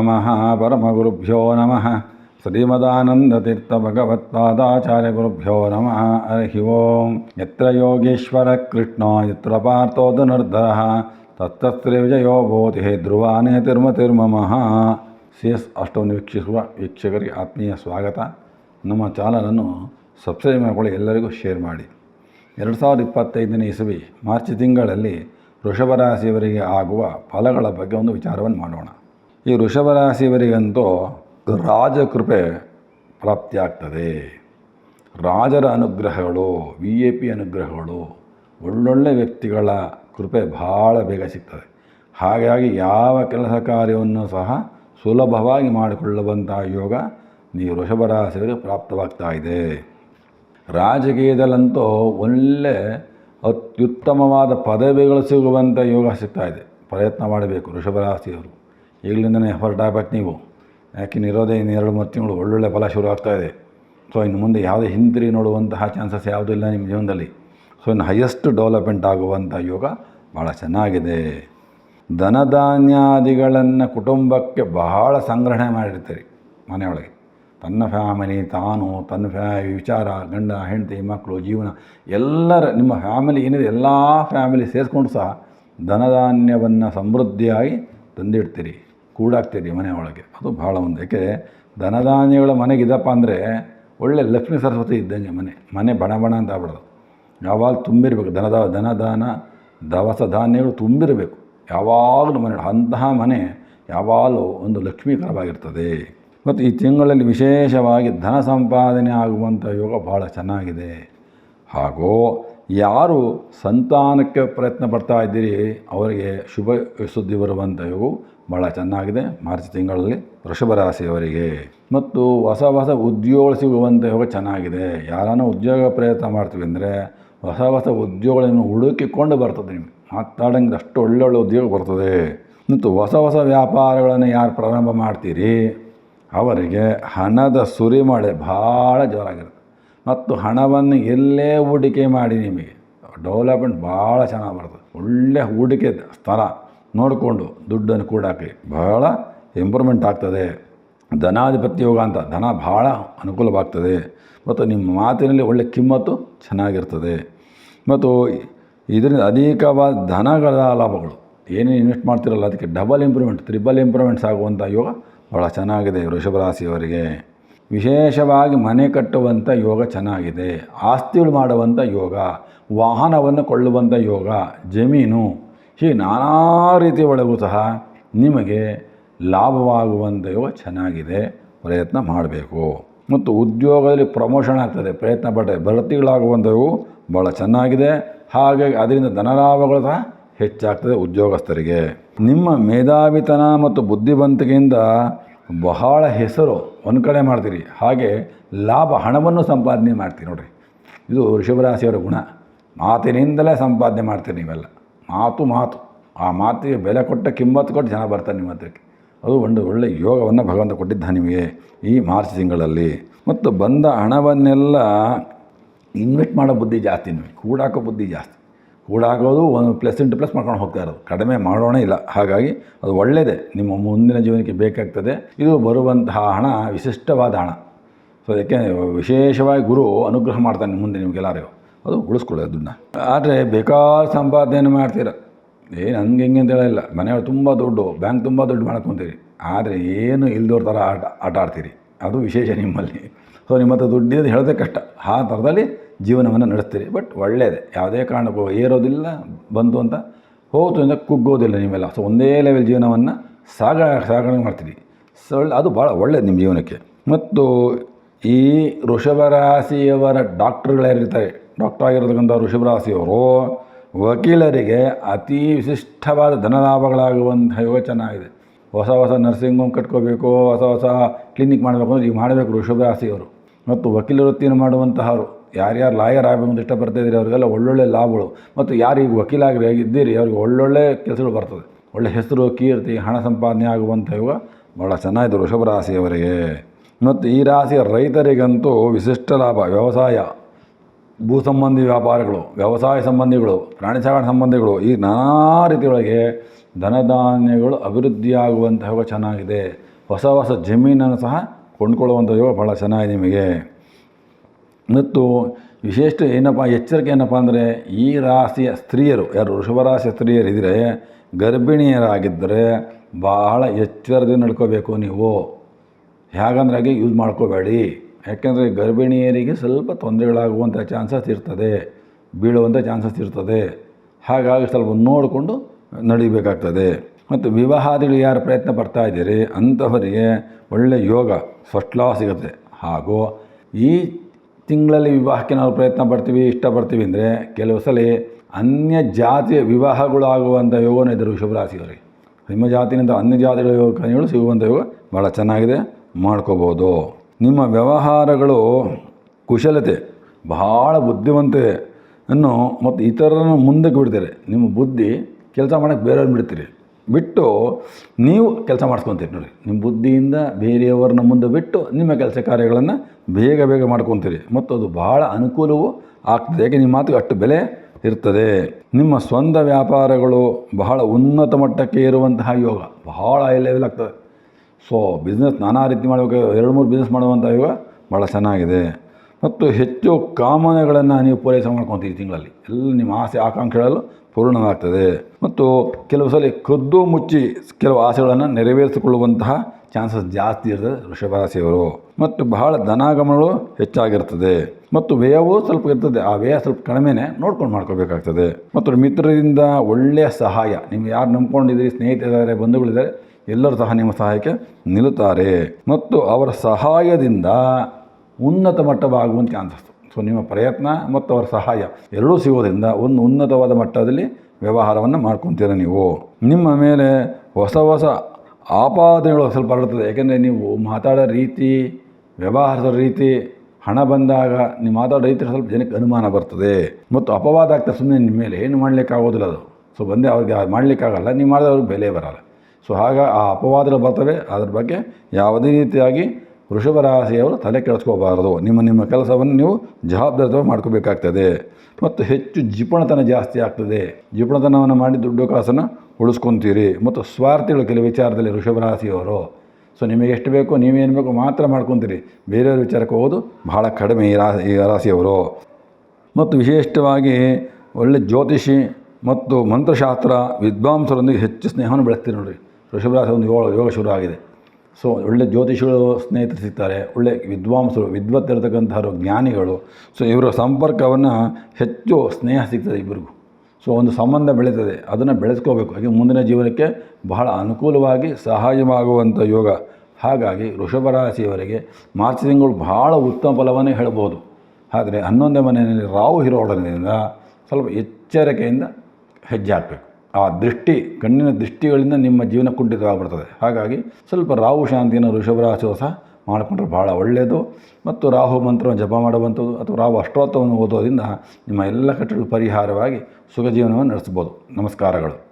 ನಮಃ ಪರಮಗುರುಭ್ಯೋ ನಮಃ ಶ್ರೀಮದಾನಂದತೀರ್ಥಭಗವತ್ಪಾದಾಚಾರ್ಯಗುರುಭ್ಯೋ ನಮಃ ಹರಿ ಓಂ ಯತ್ರ ಯೋಗೀಶ್ವರ ಕೃಷ್ಣ ಯತ್ರ ಧನುರ್ಧರಃ ತತ್ತಸ್ತ್ರ ವಿಜಯೋ ಭೂತಿ ಧ್ರುವಾನೇ ತಿರ್ಮತಿರ್ಮಮಃ ಸಿ ಎಸ್ ಅಷ್ಟವನ್ನು ವೀಕ್ಷಿಸುವ ವೀಕ್ಷಕರಿಗೆ ಆತ್ಮೀಯ ಸ್ವಾಗತ। ನಮ್ಮ ಚಾನಲನ್ನು ಸಬ್ಸ್ಕ್ರೈಬ್ ಮಾಡಿಕೊಳ್ಳಿ, ಎಲ್ಲರಿಗೂ ಶೇರ್ ಮಾಡಿ. ಎರಡು ಸಾವಿರದ ಇಪ್ಪತ್ತೈದನೇ ಇಸವಿ ಮಾರ್ಚ್ ತಿಂಗಳಲ್ಲಿ ವೃಷಭ ರಾಶಿಯವರಿಗೆ ಆಗುವ ಫಲಗಳ ಬಗ್ಗೆ ಒಂದು ವಿಚಾರವನ್ನು ಮಾಡೋಣ. ಈ ವೃಷಭರಾಶಿಯವರಿಗಂತೂ ರಾಜಕೃಪೆ ಪ್ರಾಪ್ತಿಯಾಗ್ತದೆ. ರಾಜರ ಅನುಗ್ರಹಗಳು, ವಿ ಎ ಪಿ ಅನುಗ್ರಹಗಳು, ಒಳ್ಳೊಳ್ಳೆ ವ್ಯಕ್ತಿಗಳ ಕೃಪೆ ಭಾಳ ಬೇಗ ಸಿಗ್ತದೆ. ಹಾಗಾಗಿ ಯಾವ ಕೆಲಸ ಕಾರ್ಯವನ್ನು ಸಹ ಸುಲಭವಾಗಿ ಮಾಡಿಕೊಳ್ಳುವಂತಹ ಯೋಗ ನೀವು ವೃಷಭ ರಾಶಿಯವರಿಗೆ ಪ್ರಾಪ್ತವಾಗ್ತಾ ಇದೆ. ರಾಜಕೀಯದಲ್ಲಂತೂ ಒಳ್ಳೆ ಅತ್ಯುತ್ತಮವಾದ ಪದವಿಗಳು ಸಿಗುವಂಥ ಯೋಗ ಸಿಗ್ತಾ ಇದೆ. ಪ್ರಯತ್ನ ಮಾಡಬೇಕು ವೃಷಭ ರಾಶಿಯವರು ಈಗಲಿಂದನೇ ಎಫರ್ಟ್ ಆಗಬೇಕು ನೀವು. ಯಾಕೆ ಇರೋದೇ ಇನ್ನು ಎರಡು ಮೂರು ತಿಂಗಳು ಒಳ್ಳೊಳ್ಳೆ ಫಲ ಶುರು ಇದೆ. ಸೊ ಇನ್ನು ಮುಂದೆ ಯಾವುದೇ ಹಿಂದಿರಿ ನೋಡುವಂತಹ ಚಾನ್ಸಸ್ ಯಾವುದೂ ಇಲ್ಲ ನಿಮ್ಮ ಜೀವನದಲ್ಲಿ. ಸೊ ಇನ್ನು ಹೈಯೆಸ್ಟ್ ಡೆವಲಪ್ಮೆಂಟ್ ಆಗುವಂಥ ಯೋಗ ಭಾಳ ಚೆನ್ನಾಗಿದೆ. ಧನಧಾನ್ಯಾದಿಗಳನ್ನು ಕುಟುಂಬಕ್ಕೆ ಬಹಳ ಸಂಗ್ರಹಣೆ ಮಾಡಿರ್ತೀರಿ ಮನೆಯೊಳಗೆ. ತನ್ನ ಫ್ಯಾಮಿಲಿ ತಾನು, ತನ್ನ ಫ್ಯಾ ವಿಚಾರ, ಗಂಡ, ಹೆಂಡತಿ, ಮಕ್ಕಳು, ಜೀವನ ಎಲ್ಲರ ನಿಮ್ಮ ಫ್ಯಾಮಿಲಿ ಏನಿದೆ ಎಲ್ಲ ಫ್ಯಾಮಿಲಿ ಸೇರಿಸ್ಕೊಂಡು ಸಹ ಧನಧಾನ್ಯವನ್ನು ಸಮೃದ್ಧಿಯಾಗಿ ತಂದಿಡ್ತೀರಿ. ಕೂಡಾಕ್ತೀರಿ ಮನೆ ಒಳಗೆ. ಅದು ಭಾಳ ಒಂದು, ಯಾಕೆ ಧನಧಾನ್ಯಗಳ ಮನೆಗಿದಪ್ಪ ಅಂದರೆ ಒಳ್ಳೆ ಲಕ್ಷ್ಮೀ ಸರಸ್ವತಿ ಇದ್ದಂಗೆ ಮನೆ. ಮನೆ ಬಣ ಬಣ ಅಂತ ಆಗ್ಬಿಡೋದು. ಯಾವಾಗ ತುಂಬಿರಬೇಕು, ಧನದ, ಧನದಾನ, ದವಸ ಧಾನ್ಯಗಳು ತುಂಬಿರಬೇಕು. ಯಾವಾಗಲೂ ಮನೆ, ಅಂತಹ ಮನೆ ಯಾವಾಗಲೂ ಒಂದು ಲಕ್ಷ್ಮೀಕರವಾಗಿರ್ತದೆ. ಮತ್ತು ಈ ತಿಂಗಳಲ್ಲಿ ವಿಶೇಷವಾಗಿ ಧನ ಸಂಪಾದನೆ ಆಗುವಂಥ ಯೋಗ ಭಾಳ ಚೆನ್ನಾಗಿದೆ. ಹಾಗೂ ಯಾರು ಸಂತಾನಕ್ಕೆ ಪ್ರಯತ್ನ ಪಡ್ತಾ ಇದ್ದೀರಿ, ಅವರಿಗೆ ಶುಭ ಸುದ್ದಿ ಬರುವಂಥ ಭಾಳ ಚೆನ್ನಾಗಿದೆ. ಮಾರ್ಚ್ ತಿಂಗಳಲ್ಲಿ ವೃಷಭ ರಾಶಿಯವರಿಗೆ. ಮತ್ತು ಹೊಸ ಹೊಸ ಉದ್ಯೋಗ ಸಿಗುವಂಥ ಚೆನ್ನಾಗಿದೆ. ಯಾರನ್ನು ಉದ್ಯೋಗ ಪ್ರಯತ್ನ ಮಾಡ್ತೀವಿ ಅಂದರೆ ಹೊಸ ಹೊಸ ಉದ್ಯೋಗಗಳನ್ನು ಹುಡುಕಿಕೊಂಡು ಬರ್ತದೆ ನಿಮಗೆ. ಮಾತಾಡಂಗೆ ಅಷ್ಟು ಒಳ್ಳೊಳ್ಳೆ ಉದ್ಯೋಗ ಬರ್ತದೆ. ಮತ್ತು ಹೊಸ ಹೊಸ ವ್ಯಾಪಾರಗಳನ್ನು ಯಾರು ಪ್ರಾರಂಭ ಮಾಡ್ತೀರಿ, ಅವರಿಗೆ ಹಣದ ಸುರಿಮಳೆ ಭಾಳ ಜೋರಾಗಿರುತ್ತೆ. ಮತ್ತು ಹಣವನ್ನು ಎಲ್ಲೇ ಹೂಡಿಕೆ ಮಾಡಿ ನಿಮಗೆ. ಡೆವಲಪ್ಮೆಂಟ್ ಭಾಳ ಚೆನ್ನಾಗಿ ಬರ್ತದೆ. ಒಳ್ಳೆ ಹೂಡಿಕೆ ಸ್ಥಳ. ನೋಡಿಕೊಂಡು ದುಡ್ಡನ್ನು ಕೂಡಾಕಿ ಭಾಳ ಇಂಪ್ರೂವ್ಮೆಂಟ್ ಆಗ್ತದೆ. ಧನಾಧಿಪತ್ಯ ಯೋಗ ಅಂತ, ಧನ ಭಾಳ ಅನುಕೂಲವಾಗ್ತದೆ. ಮತ್ತು ನಿಮ್ಮ ಮಾತಿನಲ್ಲಿ ಒಳ್ಳೆ ಕಿಮ್ಮತ್ತು ಚೆನ್ನಾಗಿರ್ತದೆ. ಮತ್ತು ಇದರಿಂದ ಅಧಿಕವಾದ ಧನಗಳ ಲಾಭಗಳು. ಏನೇ ಇನ್ವೆಸ್ಟ್ ಮಾಡ್ತಿರಲ್ಲ, ಅದಕ್ಕೆ ಡಬಲ್ ಇಂಪ್ರೂವ್ಮೆಂಟ್ ತ್ರಿಬಲ್ ಇಂಪ್ರೂವ್ಮೆಂಟ್ಸ್ ಆಗುವಂಥ ಯೋಗ ಭಾಳ ಚೆನ್ನಾಗಿದೆ ವೃಷಭ ರಾಶಿಯವರಿಗೆ ವಿಶೇಷವಾಗಿ ಮನೆ ಕಟ್ಟುವಂಥ ಯೋಗ ಚೆನ್ನಾಗಿದೆ. ಆಸ್ತಿಗಳು ಮಾಡುವಂಥ ಯೋಗ, ವಾಹನವನ್ನು ಕೊಳ್ಳುವಂಥ ಯೋಗ, ಜಮೀನು ಹೀಗೆ ನಾನಾ ರೀತಿಯ ಒಳಗೂ ಸಹ ನಿಮಗೆ ಲಾಭವಾಗುವಂಥ ಯೋಗ ಚೆನ್ನಾಗಿದೆ. ಪ್ರಯತ್ನ ಮಾಡಬೇಕು. ಮತ್ತು ಉದ್ಯೋಗದಲ್ಲಿ ಪ್ರಮೋಷನ್ ಆಗ್ತದೆ. ಪ್ರಯತ್ನ ಪಟ್ಟರೆ ಭರ್ತಿಗಳಾಗುವಂಥವು ಭಾಳ ಚೆನ್ನಾಗಿದೆ. ಹಾಗಾಗಿ ಅದರಿಂದ ಧನಲಾಭಗಳು ಸಹ ಹೆಚ್ಚಾಗ್ತದೆ ಉದ್ಯೋಗಸ್ಥರಿಗೆ. ನಿಮ್ಮ ಮೇಧಾವಿತನ ಮತ್ತು ಬುದ್ಧಿವಂತಿಕೆಯಿಂದ ಬಹಳ ಹೆಸರು ಒಂದು ಕಡೆ ಮಾಡ್ತೀರಿ. ಹಾಗೆ ಲಾಭ ಹಣವನ್ನು ಸಂಪಾದನೆ ಮಾಡ್ತೀರಿ ನೋಡಿರಿ. ಇದು ಋಷಭರಾಶಿಯವರ ಗುಣ. ಮಾತಿನಿಂದಲೇ ಸಂಪಾದನೆ ಮಾಡ್ತೀರಿ ನೀವೆಲ್ಲ. ಮಾತು ಮಾತು. ಆ ಮಾತಿಗೆ ಬೆಲೆ ಕೊಟ್ಟ ಕಿಮ್ಮತ್ತು ಕೊಟ್ಟು ಜನ ಬರ್ತಾರೆ ನಿಮ್ಮ ಹತ್ರಕ್ಕೆ. ಅದು ಒಂದು ಒಳ್ಳೆಯ ಯೋಗವನ್ನು ಭಗವಂತ ಕೊಟ್ಟಿದ್ದ ನಿಮಗೆ ಈ ಮಾರ್ಚ್ ತಿಂಗಳಲ್ಲಿ. ಮತ್ತು ಬಂದ ಹಣವನ್ನೆಲ್ಲ ಇನ್ವೆಸ್ಟ್ ಮಾಡೋ ಬುದ್ಧಿ ಜಾಸ್ತಿ ನಿಮಗೆ. ಕೂಡಾಕೋ ಬುದ್ಧಿ ಜಾಸ್ತಿ. ಕೂಡಾಕೋದು ಒಂದು ಪ್ಲಸ್ ಇಂಟು ಪ್ಲಸ್ ಮಾಡ್ಕೊಂಡು ಹೋಗ್ತಾ ಇರೋದು. ಕಡಿಮೆ ಮಾಡೋಣ ಇಲ್ಲ. ಹಾಗಾಗಿ ಅದು ಒಳ್ಳೆಯದೇ ನಿಮ್ಮ ಮುಂದಿನ ಜೀವನಕ್ಕೆ ಬೇಕಾಗ್ತದೆ. ಇದು ಬರುವಂತಹ ಹಣ, ವಿಶಿಷ್ಟವಾದ ಹಣ. ಸೊ ಅದಕ್ಕೆ ವಿಶೇಷವಾಗಿ ಗುರು ಅನುಗ್ರಹ ಮಾಡ್ತಾನೆ ಮುಂದೆ ನಿಮಗೆಲ್ಲರಿಗೂ. ಅದು ಉಳಿಸ್ಕೊಳ್ಳೋದು ದುಡ್ಡನ್ನ ಆದರೆ ಬೇಕಾದ ಸಂಪಾದನೆ ಮಾಡ್ತೀರ? ಏನು ಹಂಗೆ ಹಿಂಗೆ ಅಂತ ಹೇಳಿಲ್ಲ. ಮನೆಯವ್ರು ತುಂಬ ದುಡ್ಡು ಬ್ಯಾಂಕ್ ತುಂಬ ದುಡ್ಡು ಮಾಡ್ಕೊತೀರಿ. ಆದರೆ ಏನು ಇಲ್ದವ್ರ ಥರ ಆಟ ಆಟ ಆಡ್ತೀರಿ? ಅದು ವಿಶೇಷ ನಿಮ್ಮಲ್ಲಿ. ಸೊ ನಿಮ್ಮ ಹತ್ರ ದುಡ್ಡಿದ್ದು ಹೇಳೋದೇ ಕಷ್ಟ. ಆ ಥರದಲ್ಲಿ ಜೀವನವನ್ನು ನಡೆಸ್ತೀರಿ. ಬಟ್ ಒಳ್ಳೆಯದೇ ಯಾವುದೇ ಕಾರಣಕ್ಕೂ ಏರೋದಿಲ್ಲ ಬಂತು ಅಂತ ಹೋಗ್ತು ಅಂದರೆ ಕುಗ್ಗೋದಿಲ್ಲ ನಿಮ್ಮೆಲ್ಲ ಸೊ ಒಂದೇ ಲೆವೆಲ್ ಜೀವನವನ್ನು ಸಾಗ, ಸಾಗಣೆ ಮಾಡ್ತೀರಿ. ಸೊ ಅದು ಭಾಳ ಒಳ್ಳೆಯದು ನಿಮ್ಮ ಜೀವನಕ್ಕೆ. ಮತ್ತು ಈ ಋಷಭ ರಾಶಿಯವರ ಡಾಕ್ಟ್ರುಗಳ್ಯಾರಿರ್ತಾರೆ ಡಾಕ್ಟರ್ ಆಗಿರತಕ್ಕಂಥ ಋಷಭ ರಾಶಿಯವರು ವಕೀಲರಿಗೆ ಅತಿ ವಿಶಿಷ್ಟವಾದ ಧನಲಾಭಗಳಾಗುವಂಥ ಯೋಗ ಚೆನ್ನಾಗಿದೆ ಹೊಸ ಹೊಸ ನರ್ಸಿಂಗ್ ಹೋಮ್ ಕಟ್ಕೋಬೇಕು, ಹೊಸ ಹೊಸ ಕ್ಲಿನಿಕ್ ಮಾಡಬೇಕು ಅಂದರೆ ಈಗ ಮಾಡಬೇಕು ಋಷಭ ರಾಶಿಯವರು. ಮತ್ತು ವಕೀಲ ವೃತ್ತಿಯನ್ನು ಮಾಡುವಂತಹವರು. ಯಾರ್ಯಾರು ಲಾಯರ್ ಆಗಬೇಕು ಅಂತ ಇಷ್ಟಪಡ್ತಾ ಇದ್ದೀರಿ ಅವರಿಗೆಲ್ಲ ಒಳ್ಳೊಳ್ಳೆ ಲಾಭಗಳು. ಮತ್ತು ಯಾರು ಈಗ ವಕೀಲಾಗಿ ಇದ್ದೀರಿ ಅವ್ರಿಗೆ ಒಳ್ಳೊಳ್ಳೆ ಕೆಲಸಗಳು ಬರ್ತದೆ. ಒಳ್ಳೆ ಹೆಸರು, ಕೀರ್ತಿ, ಹಣ ಸಂಪಾದನೆ ಆಗುವಂಥ ಯುಗ ಭಾಳ ಚೆನ್ನಾಗಿದೆ ವೃಷಭ ರಾಶಿಯವರಿಗೆ. ಮತ್ತು ಈ ರಾಶಿಯ ರೈತರಿಗಂತೂ ವಿಶಿಷ್ಟ ಲಾಭ, ವ್ಯವಸಾಯ, ಭೂ ಸಂಬಂಧಿ ವ್ಯಾಪಾರಗಳು, ವ್ಯವಸಾಯ ಸಂಬಂಧಿಗಳು, ಪ್ರಾಣಿ ಸಾಗಣ ಸಂಬಂಧಿಗಳು, ಈ ನಾನಾ ರೀತಿಯೊಳಗೆ ಧನಧಾನ್ಯಗಳು ಅಭಿವೃದ್ಧಿಯಾಗುವಂಥ ಯೋಗ ಚೆನ್ನಾಗಿದೆ. ಹೊಸ ಹೊಸ ಜಮೀನನ್ನು ಸಹ ಕೊಂಡ್ಕೊಳ್ಳುವಂಥ ಯೋಗ ಭಾಳ ಚೆನ್ನಾಗಿದೆ ನಿಮಗೆ. ಮತ್ತು ವಿಶೇಷ ಏನಪ್ಪ, ಎಚ್ಚರಿಕೆ ಏನಪ್ಪ ಅಂದರೆ, ಈ ರಾಶಿಯ ಸ್ತ್ರೀಯರು, ಯಾರು ವೃಷಭ ರಾಶಿಯ ಸ್ತ್ರೀಯರಿದ್ದರೆ ಗರ್ಭಿಣಿಯರಾಗಿದ್ದರೆ ಬಹಳ ಎಚ್ಚರದಿಂದ ನಡ್ಕೋಬೇಕು ನೀವು. ಹೇಗಂದ್ರೆ ಹಾಗೆ ಯೂಸ್ ಮಾಡ್ಕೋಬೇಡಿ. ಯಾಕೆಂದರೆ ಗರ್ಭಿಣಿಯರಿಗೆ ಸ್ವಲ್ಪ ತೊಂದರೆಗಳಾಗುವಂಥ ಚಾನ್ಸಸ್ ಇರ್ತದೆ, ಬೀಳುವಂಥ ಚಾನ್ಸಸ್ ಇರ್ತದೆ. ಹಾಗಾಗಿ ಸ್ವಲ್ಪ ನೋಡಿಕೊಂಡು ನಡಿಬೇಕಾಗ್ತದೆ. ಮತ್ತು ವಿವಾಹಾದಿಗಳು ಯಾರು ಪ್ರಯತ್ನ ಪಡ್ತಾ ಇದ್ದೀರಿ, ಅಂಥವರಿಗೆ ಒಳ್ಳೆಯ ಯೋಗ ಫಸ್ಟ್ ಕ್ಲಾಸ್ ಸಿಗುತ್ತೆ. ಹಾಗೂ ಈ ತಿಂಗಳಲ್ಲಿ ವಿವಾಹಕ್ಕೆ ನಾವು ಪ್ರಯತ್ನ ಪಡ್ತೀವಿ, ಇಷ್ಟಪಡ್ತೀವಿ ಅಂದರೆ ಕೆಲವು ಸಲ ಅನ್ಯ ಜಾತಿಯ ವಿವಾಹಗಳು ಆಗುವಂಥ ಯೋಗನೂ ಇದ್ದರು ಶುಭರಾಶಿಯವರಿಗೆ. ನಿಮ್ಮ ಜಾತಿನಿಂದ ಅನ್ಯ ಜಾತಿಗಳ ಯೋಗಗಳು ಸಿಗುವಂಥ ಯೋಗ ಭಾಳ ಚೆನ್ನಾಗಿದೆ, ಮಾಡ್ಕೋಬೋದು. ನಿಮ್ಮ ವ್ಯವಹಾರಗಳು ಕುಶಲತೆ, ಬಹಳ ಬುದ್ಧಿವಂತೆ ಅನ್ನು ಮತ್ತು ಇತರರನ್ನು ಮುಂದಕ್ಕೆ ಬಿಡ್ತಾರೆ. ನಿಮ್ಮ ಬುದ್ಧಿ ಕೆಲಸ ಮಾಡೋಕ್ಕೆ ಬೇರೆಯವ್ರನ್ನ ಬಿಡ್ತೀರಿ. ಬಿಟ್ಟು ನೀವು ಕೆಲಸ ಮಾಡಿಸ್ಕೊತೀರಿ ನೋಡಿ. ನಿಮ್ಮ ಬುದ್ಧಿಯಿಂದ ಬೇರೆಯವರನ್ನ ಮುಂದೆ ಬಿಟ್ಟು ನಿಮ್ಮ ಕೆಲಸ ಕಾರ್ಯಗಳನ್ನು ಬೇಗ ಬೇಗ ಮಾಡ್ಕೊತೀರಿ. ಮತ್ತು ಅದು ಬಹಳ ಅನುಕೂಲವೂ ಆಗ್ತದೆ. ಯಾಕೆ ನಿಮ್ಮ ಮಾತಿಗೆ ಅಷ್ಟು ಬೆಲೆ ಇರ್ತದೆ. ನಿಮ್ಮ ಸ್ವಂತ ವ್ಯಾಪಾರಗಳು ಬಹಳ ಉನ್ನತ ಮಟ್ಟಕ್ಕೆ ಇರುವಂತಹ ಯೋಗ ಬಹಳ ಹೈ ಲೆವೆಲ್ ಆಗ್ತದೆ. ಸೊ ಬಿಸ್ನೆಸ್ ನಾನಾ ರೀತಿ ಮಾಡಬೇಕು ಎರಡು ಮೂರು ಬಿಸ್ನೆಸ್ ಮಾಡುವಂಥ ಯೋಗ ಭಾಳ ಚೆನ್ನಾಗಿದೆ. ಮತ್ತು ಹೆಚ್ಚು ಕಾಮನೆಗಳನ್ನು ನೀವು ಪೂರೈಸ ಮಾಡ್ಕೊತೀರಿ ತಿಂಗಳಲ್ಲಿ. ಎಲ್ಲ ನಿಮ್ಮ ಆಸೆ ಆಕಾಂಕ್ಷೆಗಳಲ್ಲೂ ಪೂರ್ಣವಾಗ್ತದೆ. ಮತ್ತು ಕೆಲವು ಸಲ ಕದ್ದು ಮುಚ್ಚಿ ಕೆಲವು ಆಸೆಗಳನ್ನು ನೆರವೇರಿಸಿಕೊಳ್ಳುವಂತಹ ಚಾನ್ಸಸ್ ಜಾಸ್ತಿ ಇರ್ತದೆ ವೃಷಭ ರಾಶಿಯವರು ಮತ್ತು ಬಹಳ ಧನಾಗಮನಗಳು ಹೆಚ್ಚಾಗಿರ್ತದೆ. ಮತ್ತು ವ್ಯಯವೂ ಸ್ವಲ್ಪ ಇರ್ತದೆ. ಆ ವ್ಯಯ ಸ್ವಲ್ಪ ಕಡಿಮೆನೇ ನೋಡ್ಕೊಂಡು ಮಾಡ್ಕೋಬೇಕಾಗ್ತದೆ. ಮತ್ತು ಮಿತ್ರರಿಂದ ಒಳ್ಳೆಯ ಸಹಾಯ ನಿಮ್ಗೆ ಯಾರು ನಂಬ್ಕೊಂಡಿದ್ದೀರಿ, ಸ್ನೇಹಿತರಿದ್ದಾರೆ, ಬಂಧುಗಳಿದ್ದಾರೆ, ಎಲ್ಲರೂ ಸಹ ನಿಮ್ಮ ಸಹಾಯಕ್ಕೆ ನಿಲ್ಲುತ್ತಾರೆ. ಮತ್ತು ಅವರ ಸಹಾಯದಿಂದ ಉನ್ನತ ಮಟ್ಟವಾಗುವಂತೆ ಚಾನ್ಸಸ್ ಸೊ ನಿಮ್ಮ ಪ್ರಯತ್ನ ಮತ್ತು ಅವರ ಸಹಾಯ ಎರಡೂ ಸಿಗೋದ್ರಿಂದ ಒಂದು ಉನ್ನತವಾದ ಮಟ್ಟದಲ್ಲಿ ವ್ಯವಹಾರವನ್ನು ಮಾಡ್ಕೊತೀರ ನೀವು. ನಿಮ್ಮ ಮೇಲೆ ಹೊಸ ಹೊಸ ಆಪಾದನೆಗಳು ಸ್ವಲ್ಪ ಬರುತ್ತದೆ ಯಾಕೆಂದರೆ ನೀವು ಮಾತಾಡೋ ರೀತಿ, ವ್ಯವಹಾರದ ರೀತಿ, ಹಣ ಬಂದಾಗ ನೀವು ಮಾತಾಡೋ ರೀತಿ ಸ್ವಲ್ಪ ಜನಕ್ಕೆ ಅನುಮಾನ ಬರ್ತದೆ. ಮತ್ತು ಅಪವಾದ ಆಗ್ತದೆ ಸುಮ್ಮನೆ ನಿಮ್ಮ ಮೇಲೆ ಏನು ಮಾಡಲಿಕ್ಕಾಗೋದಿಲ್ಲ ಅದು. ಸೊ ಬಂದೆ ಅವ್ರಿಗೆ ಮಾಡಲಿಕ್ಕಾಗಲ್ಲ ನೀವು ಮಾಡಿದ್ರೆ ಅವ್ರಿಗೆ ಬೆಲೆ ಬರಲ್ಲ. ಸೊ ಆಗ ಆ ಅಪವಾದಗಳು ಬರ್ತವೆ. ಅದ್ರ ಬಗ್ಗೆ ಯಾವುದೇ ರೀತಿಯಾಗಿ ವೃಷಭ ರಾಶಿಯವರು ತಲೆ ಕೆಡಿಸ್ಕೋಬಾರದು. ನಿಮ್ಮ ನಿಮ್ಮ ಕೆಲಸವನ್ನು ನೀವು ಜವಾಬ್ದಾರಿತವಾಗಿ ಮಾಡ್ಕೋಬೇಕಾಗ್ತದೆ. ಮತ್ತು ಹೆಚ್ಚು ಜಿಪಣತನ ಜಾಸ್ತಿ ಆಗ್ತದೆ. ಜಿಪಣತನವನ್ನು ಮಾಡಿ ದುಡ್ಡು ಕಾಸನ್ನು ಉಳಿಸ್ಕೊತೀರಿ. ಮತ್ತು ಸ್ವಾರ್ಥಿಗಳು ಕೆಲವು ವಿಚಾರದಲ್ಲಿ ವೃಷಭ ರಾಶಿಯವರು ಸೊ, ನಿಮಗೆ ಎಷ್ಟು ಬೇಕೋ, ನೀವೇನು ಬೇಕೋ ಮಾತ್ರ ಮಾಡ್ಕೊತೀರಿ. ಬೇರೆಯವ್ರ ವಿಚಾರಕ್ಕೆ ಹೋಗೋದು ಬಹಳ ಕಡಿಮೆ ಈ ರಾ ಈ ರಾಶಿಯವರು. ಮತ್ತು ವಿಶೇಷವಾಗಿ ಒಳ್ಳೆ ಜ್ಯೋತಿಷಿ ಮತ್ತು ಮಂತ್ರಶಾಸ್ತ್ರ, ವಿದ್ವಾಂಸರೊಂದಿಗೆ ಹೆಚ್ಚು ಸ್ನೇಹವನ್ನು ಬೆಳೆಸ್ತೀರಿ ನೋಡಿರಿ. ವೃಷಭ ರಾಶಿ ಒಂದು ಯೋಗ ಯೋಗ ಶುರು ಆಗಿದೆ ಸೊ ಒಳ್ಳೆ ಜ್ಯೋತಿಷಿಗಳು ಸ್ನೇಹಿತರು ಸಿಗ್ತಾರೆ ಒಳ್ಳೆ ವಿದ್ವಾಂಸರು, ವಿದ್ವತ್ತಿರತಕ್ಕಂಥವ್ರು, ಜ್ಞಾನಿಗಳು. ಸೊ ಇವರ ಸಂಪರ್ಕವನ್ನು ಹೆಚ್ಚು ಸ್ನೇಹ ಸಿಗ್ತದೆ ಇಬ್ಬರಿಗೂ. ಸೊ ಒಂದು ಸಂಬಂಧ ಬೆಳೀತದೆ, ಅದನ್ನು ಬೆಳೆಸ್ಕೋಬೇಕು. ಹಾಗೆ ಮುಂದಿನ ಜೀವನಕ್ಕೆ ಬಹಳ ಅನುಕೂಲವಾಗಿ ಸಹಾಯವಾಗುವಂಥ ಯೋಗ. ಹಾಗಾಗಿ ಋಷಭ ರಾಶಿಯವರಿಗೆ ಮಾರ್ಚ್ ತಿಂಗಳು ಬಹಳ ಉತ್ತಮ ಫಲವನ್ನೇ ಹೇಳ್ಬೋದು. ಆದರೆ ಹನ್ನೊಂದನೇ ಮನೆಯಲ್ಲಿ ರಾಹು ಇರೋದ್ರಿಂದ ಸ್ವಲ್ಪ ಎಚ್ಚರಿಕೆಯಿಂದ ಹೆಜ್ಜೆ ಹಾಕಬೇಕು. ಆ ದೃಷ್ಟಿ, ಕಣ್ಣಿನ ದೃಷ್ಟಿಗಳಿಂದ ನಿಮ್ಮ ಜೀವನ ಕುಂಠಿತವಾಗಿಬಿಡ್ತದೆ. ಹಾಗಾಗಿ ಸ್ವಲ್ಪ ರಾಹು ಶಾಂತಿಯನ್ನು ವೃಷಭ ರಾಶಿಯು ಸಹ ಮಾಡಿಕೊಂಡ್ರೆ ಭಾಳ ಒಳ್ಳೆಯದು. ಮತ್ತು ರಾಹು ಮಂತ್ರವನ್ನು ಜಪ ಮಾಡುವಂಥದ್ದು ಅಥವಾ ರಾಹು ಅಷ್ಟೋತ್ತವನ್ನು ಓದೋದ್ರಿಂದ ನಿಮ್ಮ ಎಲ್ಲ ಕಟ್ಟಲು ಪರಿಹಾರವಾಗಿ ಸುಖ ಜೀವನವನ್ನು ನಡೆಸ್ಬೋದು. ನಮಸ್ಕಾರಗಳು.